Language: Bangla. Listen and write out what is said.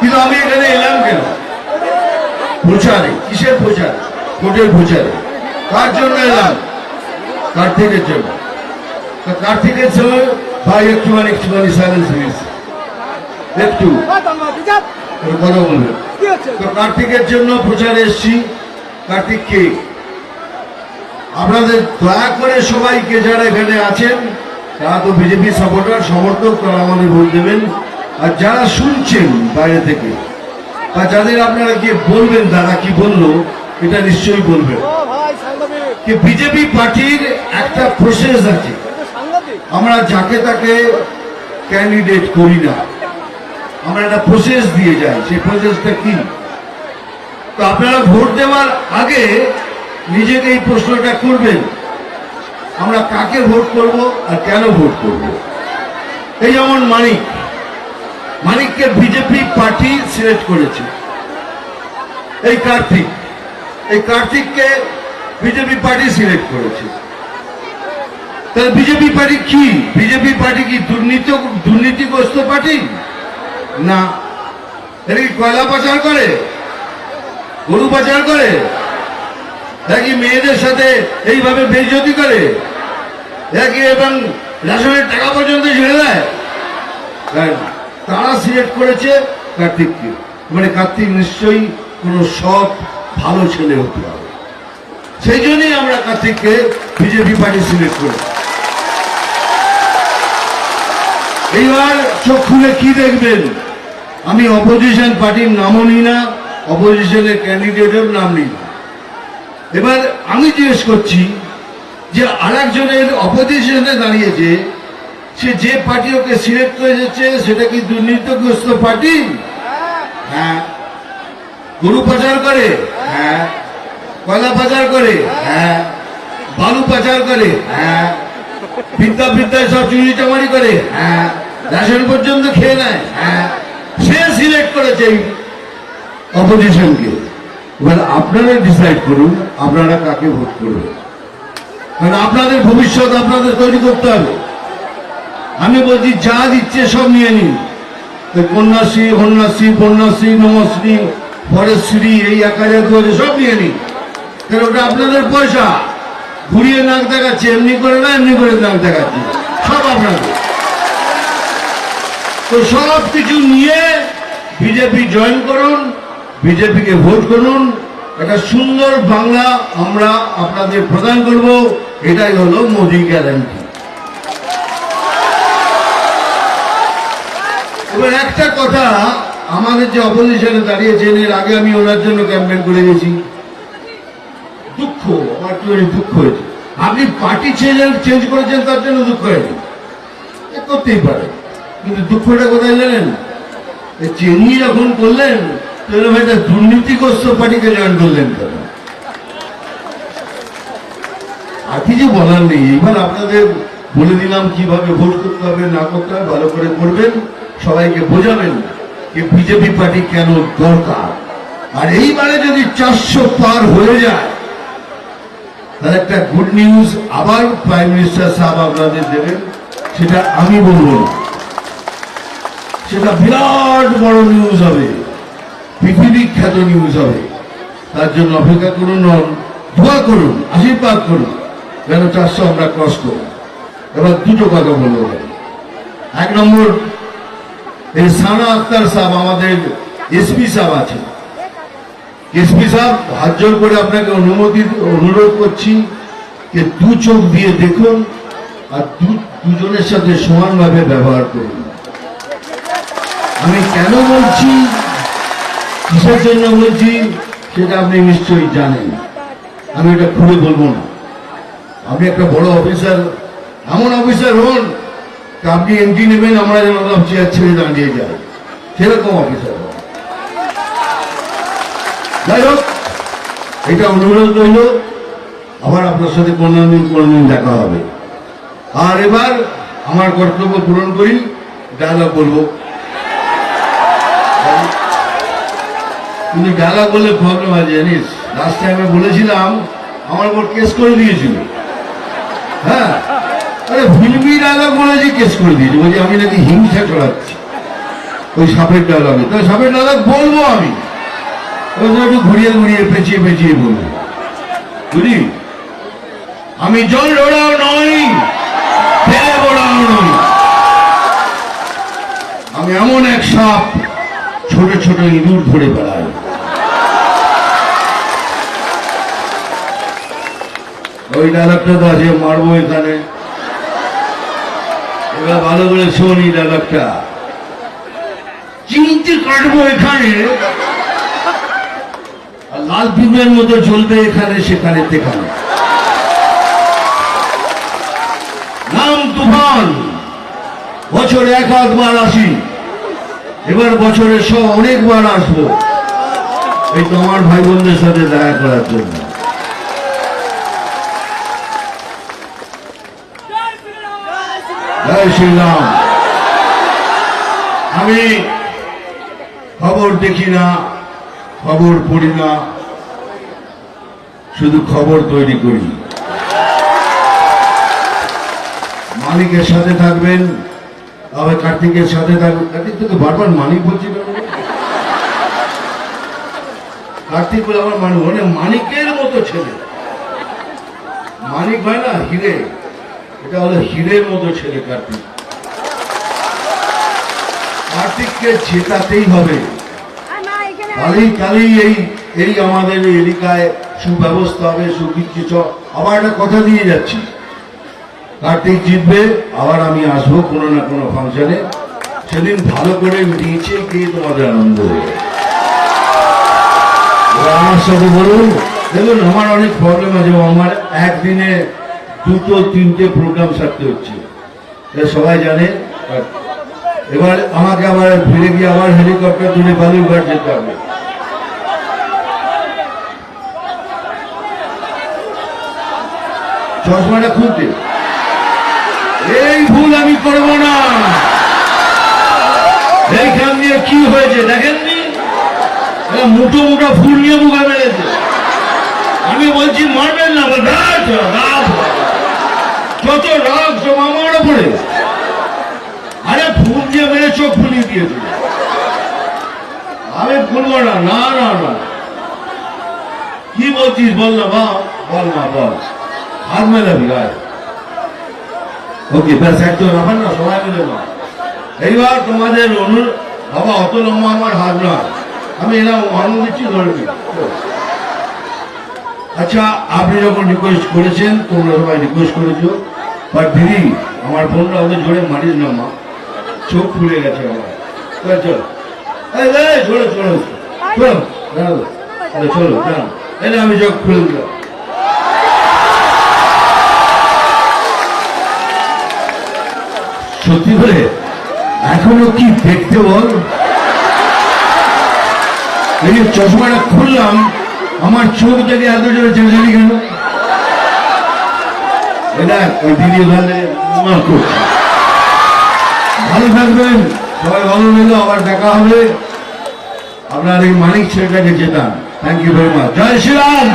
কিন্তু আমি এখানে এলাম কেন? প্রচারে, কিসের প্রচারে? ভোটের প্রচারে। কার জন্য এলাম? কার্তিকের জন্য। কার্তিকের সময় ভাই একটুখানি একটুখানি সাইলেন্স হয়েছে একটু। কথা বলবেন তো কার্তিকের জন্য প্রচারে এসছি। কার্তিক কে? আপনাদের দয়া করে সবাইকে যারা এখানে আছেন, তারা তো বিজেপি সাপোর্টার সমর্থক, তারা আমাদের ভোট দেবেন। আর যারা শুনছেন বাইরে থেকে বা যাদের আপনারা গিয়ে বলবেন দাদা কি বলল এটা নিশ্চয়ই বলবেন। কি বিজেপি পার্টির একটা প্রসেস আছে। আমরা যাকে তাকে ক্যান্ডিডেট করি না। আমরা একটা প্রসেস দিয়ে যাই সেই প্রসেসটা কি? তো আপনারা ভোট দেওয়ার আগে নিজেকে এই প্রশ্নটা করবেন আমরা কাকে ভোট করব আর কেন ভোট করব? এই যেমন মানিক মানিককে বিজেপি পার্টি সিলেক্ট করেছে। এই কার্তিক, এই কার্তিককে বিজেপি পার্টি সিলেক্ট করেছে। তাহলে বিজেপি পার্টি কি? বিজেপি পার্টি কি দুর্নীতি, দুর্নীতিগ্রস্ত পার্টি? না। এটা কি কয়লা পাচার করে? গরু পাচার করে? নাকি মেয়েদের সাথে এইভাবে বেজতি করে? নাকি এবং রেশনের টাকা পর্যন্ত ছেড়ে দেয় না। তারা সিলেক্ট করেছে কার্তিককে মানে কার্তিক নিশ্চয়ই কোনো সৎ, ভালো ছেলে হতে হবে। সেই জন্যই আমরা কার্তিককে বিজেপি পার্টি সিলেক্ট করি এইবার চোখ খুলে কি দেখবেন? আমি অপোজিশন পার্টির নামও নিই না অপোজিশনের ক্যান্ডিডেটের নাম নিই না। এবার আমি জিজ্ঞেস করছি যে আরেকজনের অপোজিশনে দাঁড়িয়েছে সে যে পার্টি ওকে সিলেক্ট করে করেছে সেটা কি দুর্নীতিগ্রস্ত পার্টি? হ্যাঁ। গরু পাচার করে? হ্যাঁ। কয়লা পাচার করে? হ্যাঁ। বালু পাচার করে? হ্যাঁ। বিদ্যা বিদ্যায় সব চুরি চামারি করে? হ্যাঁ। রেশন পর্যন্ত খেয়ে নেয়? হ্যাঁ। সে সিলেক্ট করেছে অপোজিশনকে এবার আপনারা ডিসাইড করুন, আপনারা কাকে ভোট করবেন? কারণ আপনাদের ভবিষ্যৎ আপনাদের তৈরি করতে হবে। আমি বলছি, যা দিচ্ছে সব নিয়ে নিন। কন্যাশ্রী কন্যাশ্রী কন্যাশ্রী, নমশ্রী ফরেশ্রী এই এক হাজার দু হাজার সব নিয়ে নিন। কারণ ওটা আপনাদের পয়সা। ঘুরিয়ে নাক দেখাচ্ছে, এমনি করে না, এমনি করে নাক দেখাচ্ছে। সব আপনাদের। তো সব কিছু নিয়ে বিজেপি জয়েন করুন, বিজেপিকে ভোট করুন। একটা সুন্দর বাংলা আমরা আপনাদের প্রদান করব, এটাই হলো মোদী গ্যারান্টি এবার একটা কথা, আমাদের যে অপোজিশনে দাঁড়িয়েছেন, এর আগে আমি ওনার জন্য ক্যাম্পেন করে গেছি। দুঃখ, আমার কি দুঃখ হয়েছে। আপনি পার্টি চেঞ্জ করেছেন, তার জন্য দুঃখ করতেই পারে। কিন্তু দুঃখটা কোথায় জানেন? যখন করলেন, তাহলে ভাই দুর্নীতিগ্রস্ত পার্টিকে জয়েন করলেন কেন? আর কিছু বলার নেই। এবার আপনাদের বলে দিলাম কীভাবে ভোট করতে হবে, না করতে হবে, ভালো করে করবেন। সবাইকে বোঝাবেন যে বিজেপি পার্টি কেন দরকার। আর এইবারে যদি চারশো পার হয়ে যায়, তাহলে একটা গুড নিউজ আবার প্রাইম মিনিস্টার সাহেব আপনাদের দেবেন, সেটা আমি বলব সেটা বিরাট বড় নিউজ হবে পৃথিবী খ্যাত নিউজ হবে। তার জন্য অপেক্ষা করুন দোয়া করুন, আশীর্বাদ করুন, যেন চারশো আমরা ক্রস করুন এবার দুটো কথা বলব। এক নম্বর এই সানা আক্তার সাহেব, আমাদের এসপি সাহেব আছেন। এসপি সাহেব, হাত জোর করে আপনাকে অনুমতি, অনুরোধ করছি যে দু চোখ দিয়ে দেখুন আর দুজনের সাথে সমানভাবে ব্যবহার করুন। আমি কেন বলছি? কিসের জন্য বলছি? সেটা আপনি নিশ্চয়ই জানেন। আমি এটা খুলে বলব না। আপনি একটা বড় অফিসার, এমন অফিসার হন আপনি এমপি নেবেন, আমরা যেন চেয়ার ছেড়ে দাঁড়িয়ে যাই। সেরকম অফিসার। যাই হোক, এটা অনুরোধ রইল। আবার আপনার সাথে কোনদিন কোনদিন দেখা হবে। আর এবার আমার কর্তব্য পূরণ করি ডায়লগ বলব। কিন্তু ডায়লগ বললে প্রবলেম আছে জানিস? লাস্ট টাইমে বলেছিলাম, আমার উপর কেস করে দিয়েছিল। হ্যাঁ? করে বলছি, আমি নাকি হিংসা ছড়াচ্ছি ওই সাপের ডায়লগে সাপের ডায়লগ বলব আমি। একটু ঘুরিয়ে ঘুরিয়ে পেঁচিয়ে পেঁচিয়ে বলব। বুঝলি? আমি জল ওড়াও নই, ফেলে ওড়াও নই। আমি এমন এক সাপ, ছোট ছোট ইঁদুর ধরে বেড়াই। ওই ডায়লগটা তো আছে, মারবো এখানে। এবার ভালো করে শোন ডায়লগটা চিনতে কাটবো এখানে। লাল পিঁপড়ের মতো চলবে এখানে, সেখানে তেখানে নাম তুফান। বছরে এক আধবার আসি। এবার বছরে সব অনেকবার আসব। এই তোমার ভাই বোনদের সাথে দেখা করার জন্য জয় আমি খবর দেখি না, খবর পড়ি না, শুধু খবর তৈরি করি। মালিকের সাথে থাকবেন আবার কার্তিকের সাথে থাকবেন। কার্তিক, তোকে বারবার মালিক বলছি? কার্তিক বলে আমার মানুষ মানে মানিকের মতো ছেলে। মানিক হয় না, হিরে। এটা হলো হিরের মতো ছেলে কার্তিক। কার্তিককে জেতাতেই হবে। তাহলেই তাহলেই এই এই আমাদের এলাকায় সুব্যবস্থা হবে সুবিচ্ছিত আবার একটা কথা দিয়ে যাচ্ছি। কার্তিক জিতবে আবার আমি আসব কোনো না কোনো ফাংশনে। সেদিন ভালো করে নিচে গিয়ে তোমাদের আনন্দ এবার আমার সাথে বলুন দেখুন আমার অনেক প্রবলেম আছে আমার একদিনে দুটো তিনটে প্রোগ্রাম সারতে হচ্ছে। সবাই জানে? এবার আমাকে আবার ফিরে গিয়ে আবার হেলিকপ্টার তুলে বালুরঘাট যেতে হবে। চশমাটা খুলতে। এই ভুল আমি করব না। এইখান দিয়ে কি হয়েছে দেখেননি মুঠো মুঠো ফুল নিয়ে মুখে মেরেছে। আমি বলছি মারবেন না। যত রাগ সব আমার ওপরে আরে ফুল দিয়ে মেরে চোখ ফুলিয়ে দিয়েছিল আমি ফুলবো না না না না। কি বলছিস? বল না বা বল না, বল। হাত মেলাবি গায়ে। ওকে, ব্যাস একদম ব্যাপার না, সবাই মিলে না এইবার তোমাদের অনু বাবা, অত লম্বা আমার হাত না। আমি এরা অন্ন দিচ্ছি, ধরে নিই। আচ্ছা আপনি যখন রিকোয়েস্ট করেছেন, তোমরা সবাই রিকোয়েস্ট করেছ। বাট দিদি, আমার বোনরা ওদের জোরে মারিস না মা। চোখ খুলে গেছে আমার। চল চল। চলো চলো। চলো, দাঁড়াও। আমি চোখ খুলে দিলাম। সত্যি করে এখনও কি দেখতে বল? এই যে চশমাটা খুললাম, আমার চোখ থেকে এত জোরে চেঁচালি কেন? এটা ওই ভিডিও করছে ভালো থাকবেন, সবাই ভালো আবার দেখা আপনার এই মানিক ছেলেটাকে যেতাম thank you very much Joy Shriram!